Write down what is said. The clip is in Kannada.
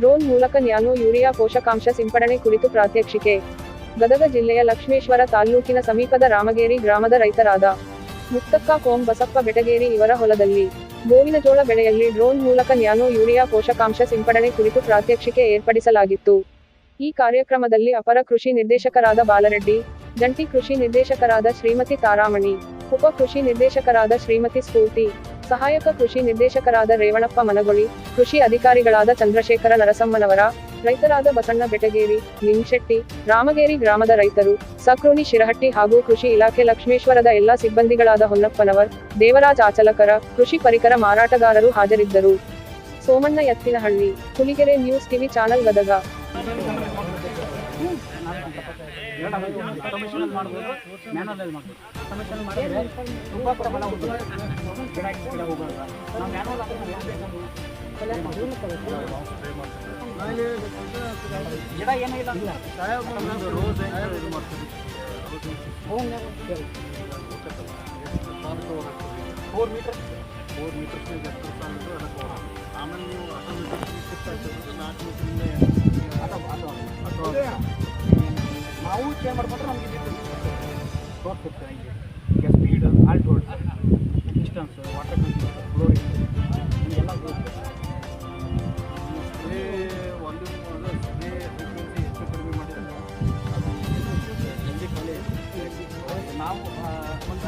ಡ್ರೋನ್ ಮೂಲಕ ನ್ಯಾನೋ ಯೂರಿಯಾ ಪೋಷಕಾಂಶ ಸಿಂಪಡಣೆ ಕುರಿತು ಪ್ರಾತ್ಯಕ್ಷಿಕೆ. ಗದಗ ಜಿಲ್ಲೆಯ ಲಕ್ಷ್ಮೇಶ್ವರ ತಾಲ್ಲೂಕಿನ ಸಮೀಪದ ರಾಮಗೇರಿ ಗ್ರಾಮದ ರೈತರಾದ ಮುಕ್ತಕ್ಕ ಕೋಂ ಬಸಪ್ಪ ಬೆಟಗೇರಿ ಇವರ ಹೊಲದಲ್ಲಿ. ಗೋವಿನ ಜೋಳ ಬೆಳೆಯಲ್ಲಿ ಡ್ರೋನ್ ಮೂಲಕ ನ್ಯಾನೋ ಯೂರಿಯಾ ಪೋಷಕಾಂಶ ಸಿಂಪಡಣೆ ಕುರಿತು ಪ್ರಾತ್ಯಕ್ಷಿಕೆ ಏರ್ಪಡಿಸಲಾಗಿತ್ತು. ಈ ಕಾರ್ಯಕ್ರಮದಲ್ಲಿ ಅಪರ ಕೃಷಿ ನಿರ್ದೇಶಕರಾದ ಬಾಲರೆಡ್ಡಿ, ಜಂಟಿ ಕೃಷಿ ನಿರ್ದೇಶಕರಾದ ಶ್ರೀಮತಿ ತಾರಾಮಣಿ ಉಪ ಕೃಷಿ ನಿರ್ದೇಶಕರಾದ ಶ್ರೀಮತಿ ಸ್ಫೂರ್ತಿ, ಸಹಾಯಕ ಕೃಷಿ ನಿರ್ದೇಶಕರಾದ ರೇವಣಪ್ಪ ಮನಗೊಳಿ ಕೃಷಿ ಅಧಿಕಾರಿಗಳಾದ ಚಂದ್ರಶೇಖರ ನರಸಮ್ಮನವರ, ರೈತರಾದ ಬಸಣ್ಣ ಬೆಟಗೇರಿ ನಿಂಶೆಟ್ಟಿ ರಾಮಗೇರಿ ಗ್ರಾಮದ ರೈತರು ಸಕ್ರೋನಿ ಶಿರಹಟ್ಟಿ ಹಾಗೂ ಕೃಷಿ ಇಲಾಖೆ ಲಕ್ಷ್ಮೇಶ್ವರದ ಎಲ್ಲಾ ಸಿಬ್ಬಂದಿಗಳಾದ ಹೊನ್ನಪ್ಪನವರ್, ದೇವರಾಜ್ ಆಚಲಕರ, ಕೃಷಿ ಪರಿಕರ ಮಾರಾಟಗಾರರು ಹಾಜರಿದ್ದರು. Somanna Ettinahalli, Huligere news TV channel Gadag. Commission ಮಾಡ್ಬೋದು ಮ್ಯಾನುವಲ್ ಮಾಡ್ಬೋದು ಕಮಿಷನ್ ಮಾಡಿದ್ರೆ ತುಂಬ ಪ್ರಬಲ ಹೋಗ್ತದೆ ಗಿಡ ಗಿಡ ಹೋಗಲ್ಲ ನಾವು ಮ್ಯಾನುವಲ್ ಹಾಕಿದ್ರೆ ಏನು ಬೇಕು ಗಿಡ ಏನೂ ಇಲ್ಲ ಅಂತ ಫೋರ್ ಮೀಟರ್ ಫೋರ್ ಮೀಟರ್ಸ್ ಆಮೇಲೆ ನೀವು ಆಟೋಮೆಟಿಕ್ ನಾಲ್ಕು ಮೀಟರಿಂದ ಅಪ್ಲೈ ಮಾಡಿಕೊಂಡ್ರೆ ನಮಗೆ ಕ್ರಾಪ್ ಸಿಗ್ತದೆ ಈಗ speed alt hold distance water content flooring ಹೀಗೆಲ್ಲ ಬರುತ್ತೆ ಒಂದು ಸ್ಪ್ರೇ ಫ್ರೀಕ್ವೆನ್ಸಿ ಎಷ್ಟು ಕಡಿಮೆ ಮಾಡಿದ್ರೆ? ಜಲ್ದಿ ನಾವು ಒಂದು